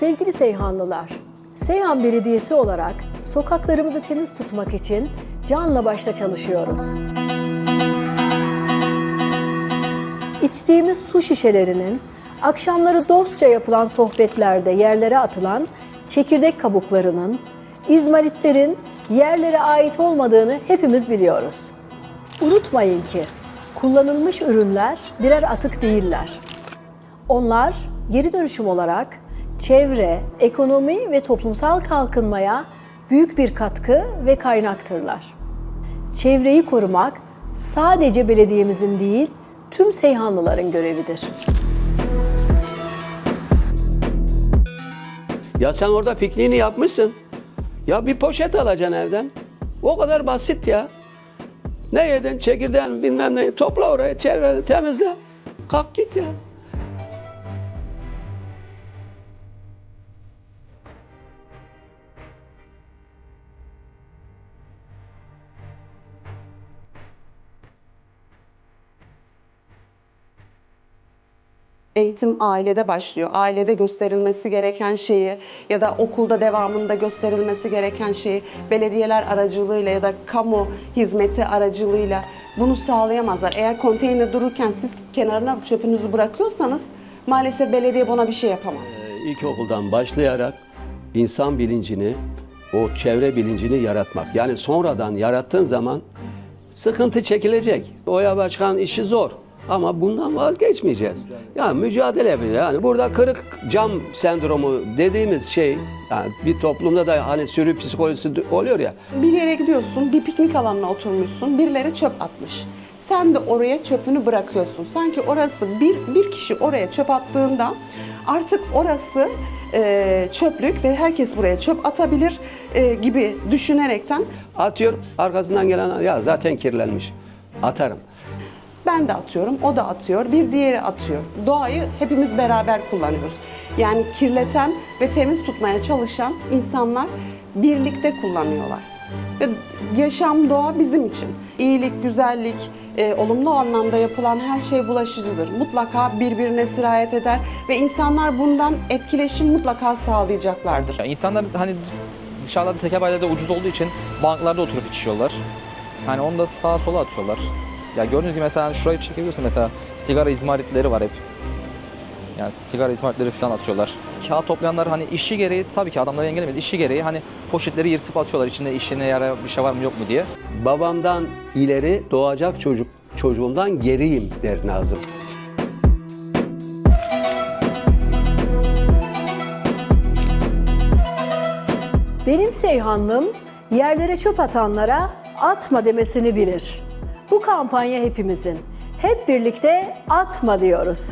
Sevgili Seyhanlılar, Seyhan Belediyesi olarak sokaklarımızı temiz tutmak için canla başla çalışıyoruz. İçtiğimiz su şişelerinin akşamları dostça yapılan sohbetlerde yerlere atılan çekirdek kabuklarının, izmaritlerin yerlere ait olmadığını hepimiz biliyoruz. Unutmayın ki kullanılmış ürünler birer atık değiller. Onlar geri dönüşüm olarak çevre, ekonomi ve toplumsal kalkınmaya büyük bir katkı ve kaynaktırlar. Çevreyi korumak sadece belediyemizin değil, tüm Seyhanlıların görevidir. Ya sen orada pikniğini yapmışsın. Ya bir poşet alacaksın evden. O kadar basit ya. Ne yedin? Çekirdeğin bilmem ne. Topla oraya çevrede temizle. Kalk git ya. Eğitim ailede başlıyor. Ailede gösterilmesi gereken şeyi ya da okulda devamında gösterilmesi gereken şeyi belediyeler aracılığıyla ya da kamu hizmeti aracılığıyla bunu sağlayamazlar. Eğer konteyner dururken siz kenarına çöpünüzü bırakıyorsanız maalesef belediye buna bir şey yapamaz. Ee, İlkokuldan başlayarak insan bilincini, o çevre bilincini yaratmak. Yani sonradan yarattığın zaman sıkıntı çekilecek. Oya Başkan işi zor. Ama bundan vazgeçmeyeceğiz. Yani mücadele yapacağız. Yani burada kırık cam sendromu dediğimiz şey, yani bir toplumda da hani sürü psikolojisi oluyor ya. Bir yere gidiyorsun, bir piknik alanına oturmuşsun, birileri çöp atmış. Sen de oraya çöpünü bırakıyorsun. Sanki orası bir, bir kişi oraya çöp attığında artık orası e, çöplük ve herkes buraya çöp atabilir e, gibi düşünerekten Atıyor, arkasından gelen ya zaten kirlenmiş. Atarım. Ben de atıyorum, o da atıyor, bir diğeri atıyor. Doğayı hepimiz beraber kullanıyoruz. Yani kirleten ve temiz tutmaya çalışan insanlar birlikte kullanıyorlar. Ve yaşam doğa bizim için. İyilik, güzellik, e, olumlu anlamda yapılan her şey bulaşıcıdır. Mutlaka birbirine sirayet eder ve insanlar bundan etkileşim mutlaka sağlayacaklardır. Ya insanlar hani dışarıda tekebaylarda ucuz olduğu için banklarda oturup içiyorlar. Hani onu da sağa sola atıyorlar. Ya gördüğünüz gibi mesela şurayı çekebiliyorsun mesela sigara izmaritleri var hep. Yani sigara izmaritleri falan atıyorlar. Kağıt toplayanlar hani işi gereği tabii ki adamları engellemeyiz. İşi gereği hani poşetleri yırtıp atıyorlar içinde işine yarar bir şey var mı yok mu diye. Babamdan ileri doğacak çocuk çocuğumdan geriyim der Nazım. Benim Seyhanlım yerlere çöp atanlara atma demesini bilir. Bu kampanya hepimizin. Hep birlikte atma diyoruz.